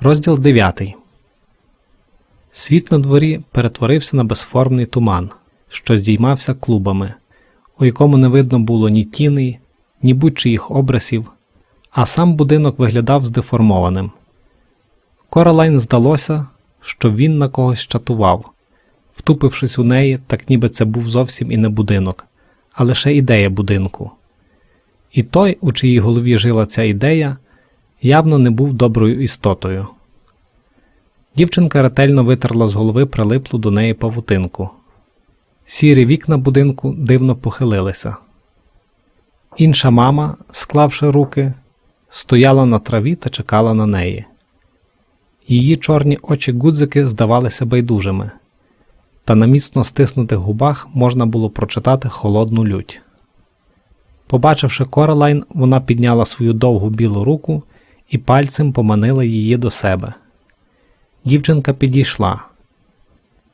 Розділ 9. Світ на дворі перетворився на безформний туман, що здіймався клубами, у якому не видно було ні тіней, ні будь-чиїх образів, а сам будинок виглядав здеформованим. Коралайн здалося, що він на когось чатував, втупившись у неї, так ніби це був зовсім і не будинок, а лише ідея будинку. І той, у чиїй голові жила ця ідея, явно не був доброю істотою. Дівчинка ретельно витерла з голови прилиплу до неї павутинку. Сірі вікна будинку дивно похилилися. Інша мама, склавши руки, стояла на траві та чекала на неї. Її чорні очі гудзики здавалися байдужими, та на міцно стиснутих губах можна було прочитати холодну лють. Побачивши Коралайн, вона підняла свою довгу білу руку і пальцем поманила її до себе. Дівчинка підійшла.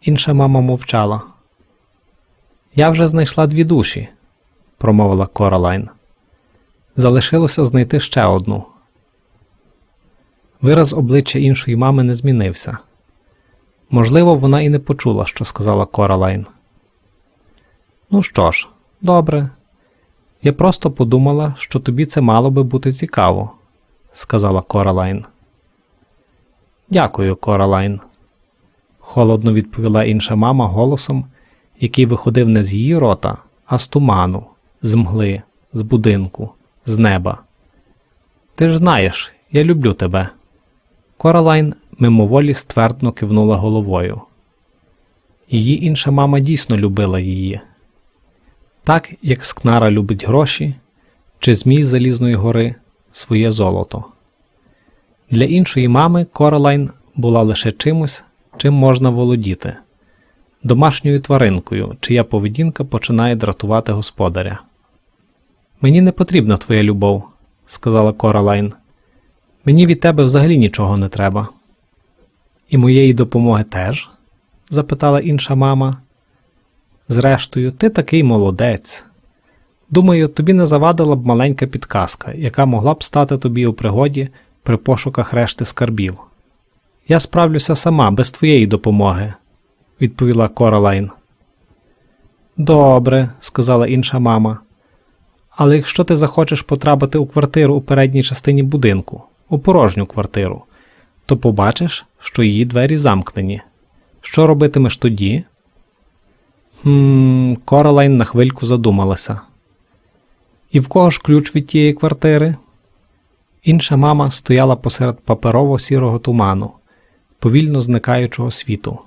Інша мама мовчала. Я вже знайшла дві душі, промовила Коралайн. Залишилося знайти ще одну. Вираз обличчя іншої мами не змінився. Можливо, вона і не почула, що сказала Коралайн. Ну що ж, добре. Я просто подумала, що тобі це мало би бути цікаво, сказала Коралайн. Дякую, Коралайн, холодно відповіла інша мама голосом, який виходив не з її рота, а з туману, з мгли, з будинку, з неба. Ти ж знаєш, я люблю тебе. Коралайн мимоволі ствердно кивнула головою. Її інша мама дійсно любила її. Так, як скнара любить гроші, чи змій Залізної гори своє золото. Для іншої мами Коралайн була лише чимось, чим можна володіти, домашньою тваринкою, чия поведінка починає дратувати господаря. Мені не потрібна твоя любов, сказала Коралайн. Мені від тебе взагалі нічого не треба. І моєї допомоги теж? запитала інша мама. Зрештою, ти такий молодець. Думаю, тобі не завадила б маленька підказка, яка могла б стати тобі у пригоді при пошуках решти скарбів. Я справлюся сама, без твоєї допомоги, відповіла Коралайн. Добре, сказала інша мама. Але якщо ти захочеш потрапити у квартиру у передній частині будинку, у порожню квартиру, то побачиш, що її двері замкнені. Що робитимеш тоді? Хм, Коралайн на хвильку задумалася. І в кого ж ключ від тієї квартири? Інша мама стояла посеред паперово-сірого туману, повільно зникаючого світу.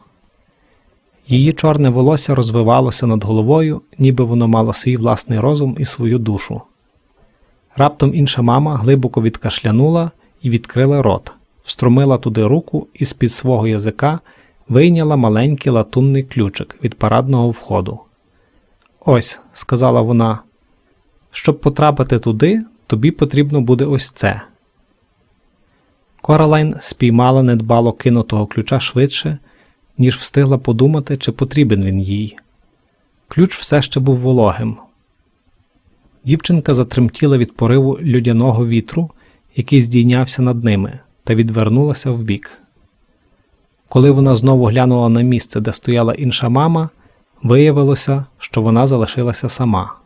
Її чорне волосся розвивалося над головою, ніби воно мало свій власний розум і свою душу. Раптом інша мама глибоко відкашлянула і відкрила рот, встромила туди руку і з-під свого язика вийняла маленький латунний ключик від парадного входу. Ось, сказала вона, щоб потрапити туди, тобі потрібно буде ось це. Коралайн спіймала недбало кинутого ключа швидше, ніж встигла подумати, чи потрібен він їй. Ключ все ще був вологим. Дівчинка затремтіла від пориву людяного вітру, який здійнявся над ними, та відвернулася вбік. Коли вона знову глянула на місце, де стояла інша мама, виявилося, що вона залишилася сама.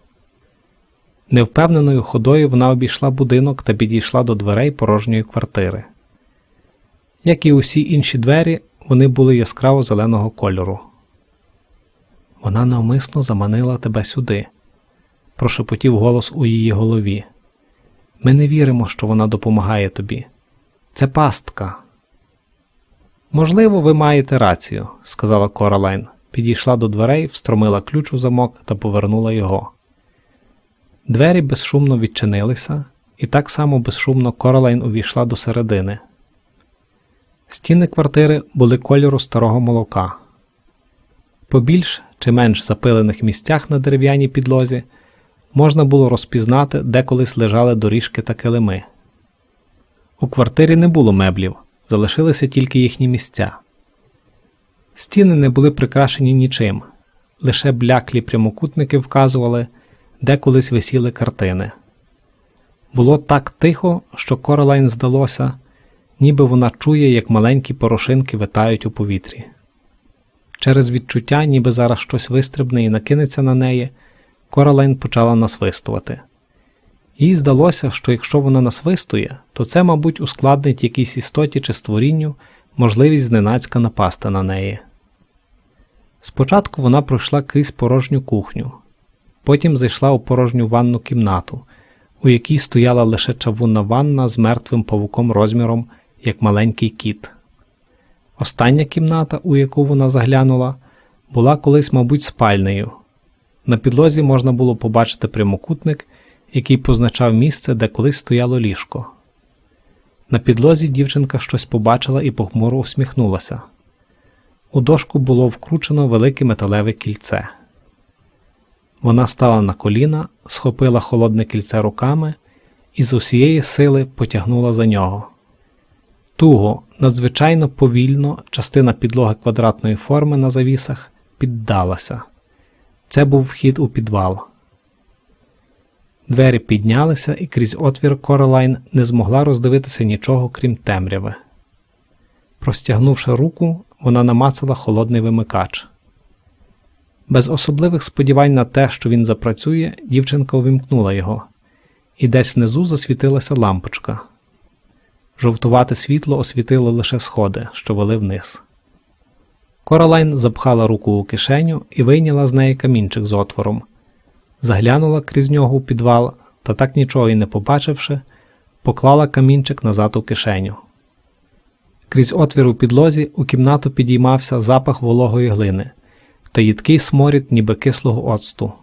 Невпевненою ходою вона обійшла будинок та підійшла до дверей порожньої квартири. Як і усі інші двері, вони були яскраво зеленого кольору. Вона навмисно заманила тебе сюди, прошепотів голос у її голові. Ми не віримо, що вона допомагає тобі. Це пастка. Можливо, ви маєте рацію, сказала Коралайн, підійшла до дверей, встромила ключ у замок та повернула його. Двері безшумно відчинилися, і так само безшумно Коралайн увійшла до середини. Стіни квартири були кольору старого молока. По більш чи менш запилених місцях на дерев'яній підлозі можна було розпізнати, де колись лежали доріжки та килими. У квартирі не було меблів, залишилися тільки їхні місця. Стіни не були прикрашені нічим, лише бляклі прямокутники вказували, де колись висіли картини. Було так тихо, що Королайн здалося, ніби вона чує, як маленькі порошинки витають у повітрі. Через відчуття, ніби зараз щось вистрибне і накинеться на неї, Коралайн почала насвистувати. Їй здалося, що якщо вона насвистує, то це, мабуть, ускладнить якійсь істоті чи створінню можливість зненацька напасти на неї. Спочатку вона пройшла крізь порожню кухню, потім зайшла у порожню ванну кімнату, у якій стояла лише чавунна ванна з мертвим павуком розміром, як маленький кіт. Остання кімната, у яку вона заглянула, була колись, мабуть, спальнею. На підлозі можна було побачити прямокутник, який позначав місце, де колись стояло ліжко. На підлозі дівчинка щось побачила і похмуро усміхнулася. У дошку було вкручено велике металеве кільце. Вона стала на коліна, схопила холодне кільце руками і з усієї сили потягнула за нього. Туго, надзвичайно повільно, частина підлоги квадратної форми на завісах піддалася. Це був вхід у підвал. Двері піднялися, і крізь отвір Королайн не змогла роздивитися нічого, крім темряви. Простягнувши руку, вона намацала холодний вимикач. Без особливих сподівань на те, що він запрацює, дівчинка увімкнула його, і десь внизу засвітилася лампочка. Жовтувате світло освітило лише сходи, що вели вниз. Королайн запхала руку у кишеню і вийняла з неї камінчик з отвором, заглянула крізь нього у підвал та, так нічого й не побачивши, поклала камінчик назад у кишеню. Крізь отвір у підлозі у кімнату підіймався запах вологої глини та їдкий сморід, ніби кислого оцту.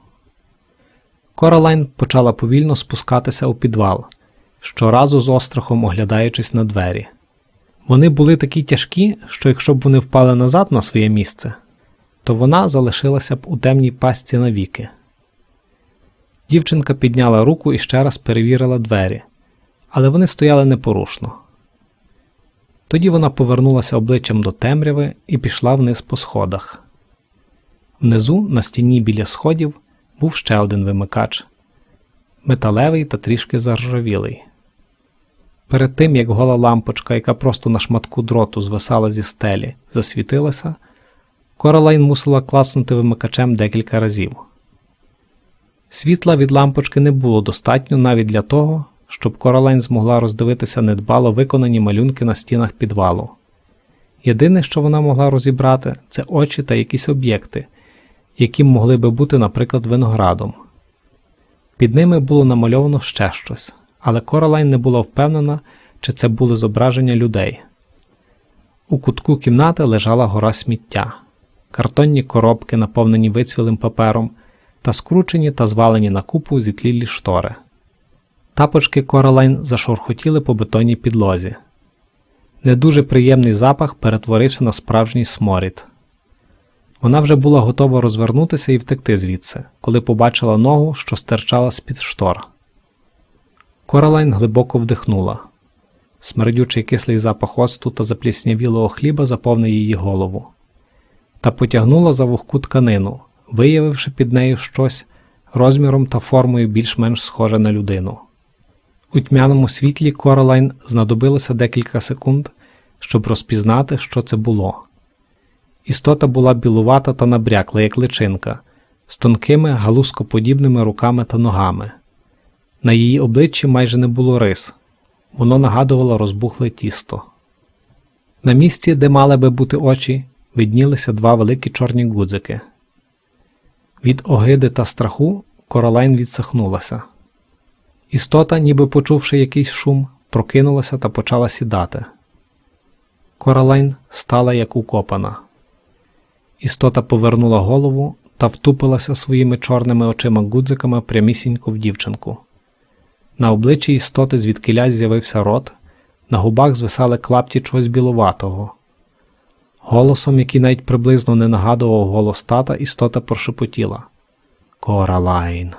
Королайн почала повільно спускатися у підвал, щоразу з острахом оглядаючись на двері. Вони були такі тяжкі, що якщо б вони впали назад на своє місце, то вона залишилася б у темній пастці навіки. Дівчинка підняла руку і ще раз перевірила двері, але вони стояли непорушно. Тоді вона повернулася обличчям до темряви і пішла вниз по сходах. Внизу, на стіні біля сходів, був ще один вимикач металевий та трішки заржавілий. Перед тим, як гола лампочка, яка просто на шматку дроту звисала зі стелі, засвітилася, Королайн мусила класнути вимикачем декілька разів. Світла від лампочки не було достатньо навіть для того, щоб Королайн змогла роздивитися недбало виконані малюнки на стінах підвалу. Єдине, що вона могла розібрати, це очі та якісь об'єкти, які могли би бути, наприклад, виноградом. Під ними було намальовано ще щось, але Королайн не була впевнена, чи це були зображення людей. У кутку кімнати лежала гора сміття, картонні коробки, наповнені вицвілим папером, та скручені та звалені на купу зітлілі штори. Тапочки Королайн зашорхотіли по бетонній підлозі. Не дуже приємний запах перетворився на справжній сморід. Вона вже була готова розвернутися і втекти звідси, коли побачила ногу, що стирчала з-під штор. Королайн глибоко вдихнула. Смердючий кислий запах оцту та запліснявілого хліба заповнив її голову, та потягнула за вогку тканину, виявивши під нею щось розміром та формою більш-менш схоже на людину. У тьмяному світлі Королайн знадобилося декілька секунд, щоб розпізнати, що це було. Істота була білувата та набрякла, як личинка, з тонкими галускоподібними руками та ногами. На її обличчі майже не було рис, воно нагадувало розбухле тісто. На місці, де мали би бути очі, виднілися два великі чорні гудзики. Від огиди та страху Королайн відсахнулася. Істота, ніби почувши якийсь шум, прокинулася та почала сідати. Королайн стала як укопана. Істота повернула голову та втупилася своїми чорними очима гудзиками прямісінько в дівчинку. На обличчі істоти звідкилясь з'явився рот, на губах звисали клапті чогось білуватого. Голосом, який навіть приблизно не нагадував голос тата, істота прошепотіла Коралайн.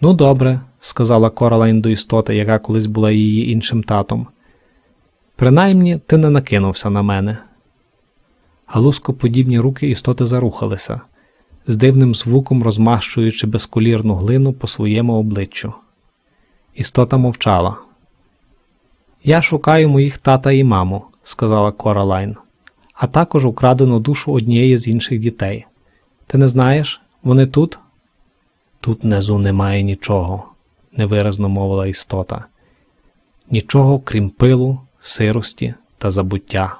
Ну, добре, сказала Коралайн до істоти, яка колись була її іншим татом. Принаймні ти не накинувся на мене. Галускоподібні руки істоти зарухалися, з дивним звуком розмащуючи безколірну глину по своєму обличчю. Істота мовчала. Я шукаю моїх тата і маму, сказала Коралайн, а також украдену душу однієї з інших дітей. Ти не знаєш, вони тут? Тут внизу немає нічого, невиразно мовила істота. Нічого крім пилу, сирості та забуття.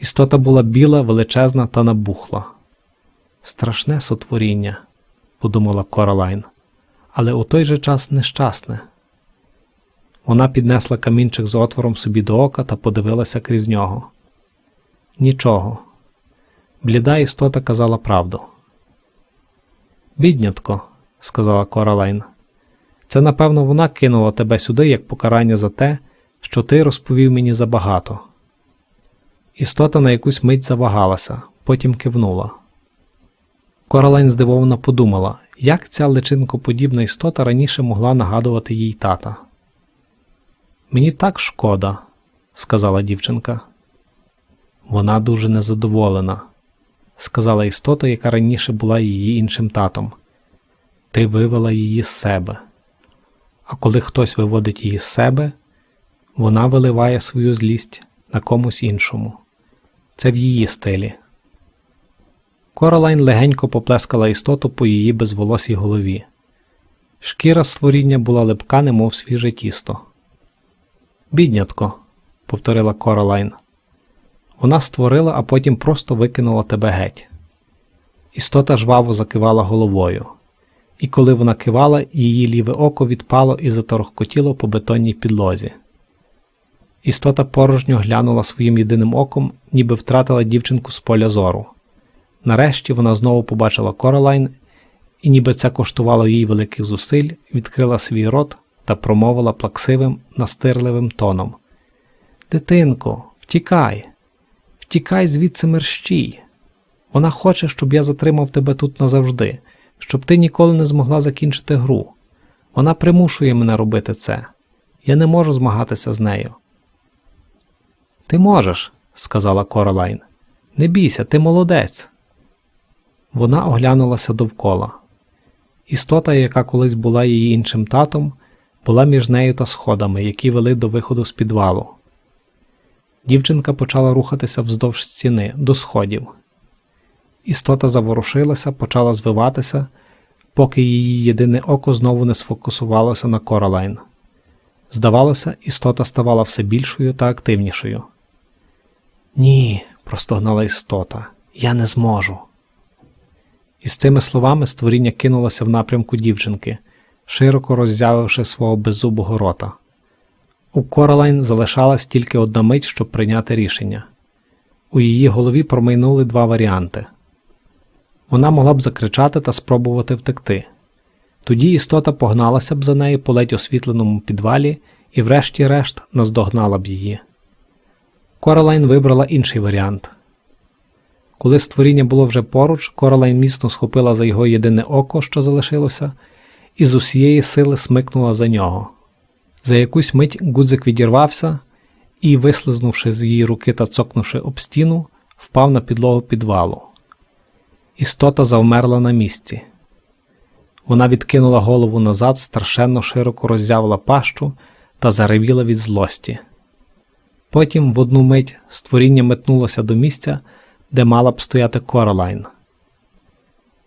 Істота була біла, величезна та набухла. Страшне сотворіння, подумала Коралайн, але у той же час нещасне. Вона піднесла камінчик з отвором собі до ока та подивилася крізь нього. Нічого. Бліда істота казала правду. Біднятко, сказала Коралайн, це напевно вона кинула тебе сюди як покарання за те, що ти розповів мені забагато. Істота на якусь мить завагалася, потім кивнула. Коралайн здивовано подумала, як ця личинкоподібна істота раніше могла нагадувати їй тата. Мені так шкода, сказала дівчинка. Вона дуже незадоволена, сказала істота, яка раніше була її іншим татом. Ти вивела її з себе. А коли хтось виводить її з себе, вона виливає свою злість на комусь іншому. Це в її стилі. Коралайн легенько поплескала істоту по її безволосій голові. Шкіра створіння була липка, немов свіже тісто. Біднятко, повторила Коралайн. Вона створила, а потім просто викинула тебе геть. Істота жваво закивала головою, і коли вона кивала, її ліве око відпало і заторохкотіло по бетонній підлозі. Істота порожньо глянула своїм єдиним оком, ніби втратила дівчинку з поля зору. Нарешті вона знову побачила Коралайн, і, ніби це коштувало їй великих зусиль, відкрила свій рот та промовила плаксивим, настирливим тоном: Дитинко, втікай, втікай звідси мерщій. Вона хоче, щоб я затримав тебе тут назавжди, щоб ти ніколи не змогла закінчити гру. Вона примушує мене робити це. Я не можу змагатися з нею. Ти можеш, сказала Королайн. Не бійся, ти молодець. Вона оглянулася довкола. Істота, яка колись була її іншим татом, була між нею та сходами, які вели до виходу з підвалу. Дівчинка почала рухатися вздовж стіни до сходів. Істота заворушилася, почала звиватися, поки її єдине око знову не сфокусувалося на Коралайн. Здавалося, істота ставала все більшою та активнішою. Ні, простогнала істота, я не зможу. Із цими словами створіння кинулося в напрямку дівчинки, широко роззявивши свого беззубого рота. У Коралайн залишалась тільки одна мить, щоб прийняти рішення. У її голові промайнули два варіанти. Вона могла б закричати та спробувати втекти. Тоді істота погналася б за нею по ледь освітленому підвалі і, врешті-решт, наздогнала б її. Коралайн вибрала інший варіант. Коли створіння було вже поруч, Коралайн міцно схопила за його єдине око, що залишилося, і з усієї сили смикнула за нього. За якусь мить гудзик відірвався і, вислизнувши з її руки та цокнувши об стіну, впав на підлогу підвалу. Істота завмерла на місці. Вона відкинула голову назад, страшенно широко роззявила пащу та заревіла від злості. Потім в одну мить створіння метнулося до місця, де мала б стояти Королайн.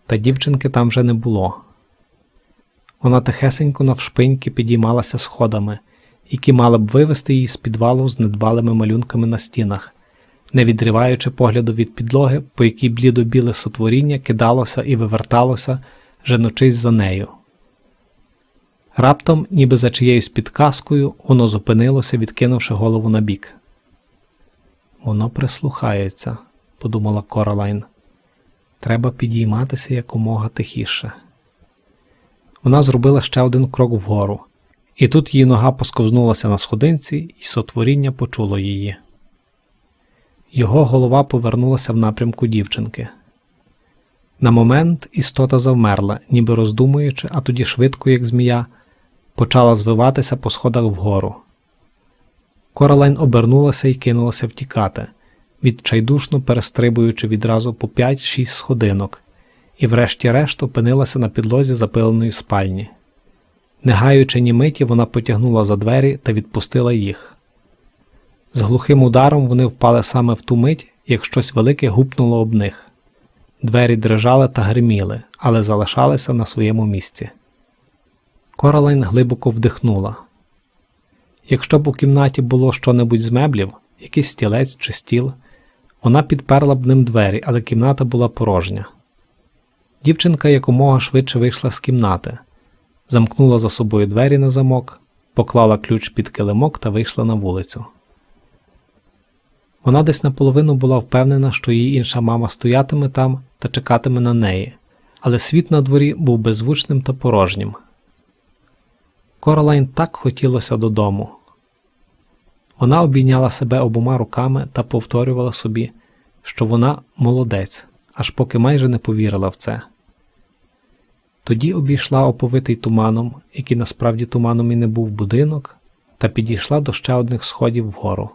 Та дівчинки там вже не було. Вона тихесенько навшпиньки підіймалася сходами, які мали б вивести її з підвалу з недбалими малюнками на стінах, не відриваючи погляду від підлоги, по якій блідо-біле сотворіння кидалося і виверталося, женучись за нею. Раптом, ніби за чиєюсь підказкою, воно зупинилося, відкинувши голову на бік. Воно прислухається, подумала Коралайн. Треба підійматися якомога тихіше. Вона зробила ще один крок вгору, і тут її нога посковзнулася на сходинці, і сотворіння почуло її. Його голова повернулася в напрямку дівчинки. На момент істота завмерла, ніби роздумуючи, а тоді швидко, як змія, почала звиватися по сходах вгору. Коралайн обернулася і кинулася втікати, відчайдушно перестрибуючи відразу по 5-6 сходинок, і врешті-решт опинилася на підлозі запиленої спальні. Не гаючи ні миті, вона потягнула за двері та відпустила їх. З глухим ударом вони впали саме в ту мить, як щось велике гупнуло об них. Двері дрижали та гриміли, але залишалися на своєму місці. Коралайн глибоко вдихнула. Якщо б у кімнаті було щонебудь з меблів, якийсь стілець чи стіл, вона підперла б ним двері, але кімната була порожня. Дівчинка якомога швидше вийшла з кімнати, замкнула за собою двері на замок, поклала ключ під килимок та вийшла на вулицю. Вона десь наполовину була впевнена, що її інша мама стоятиме там та чекатиме на неї, але світ на дворі був беззвучним та порожнім. Королайн так хотілося додому. Вона обійняла себе обома руками та повторювала собі, що вона молодець, аж поки майже не повірила в це. Тоді обійшла оповитий туманом, який насправді туманом і не був будинок, та підійшла до ще одних сходів вгору.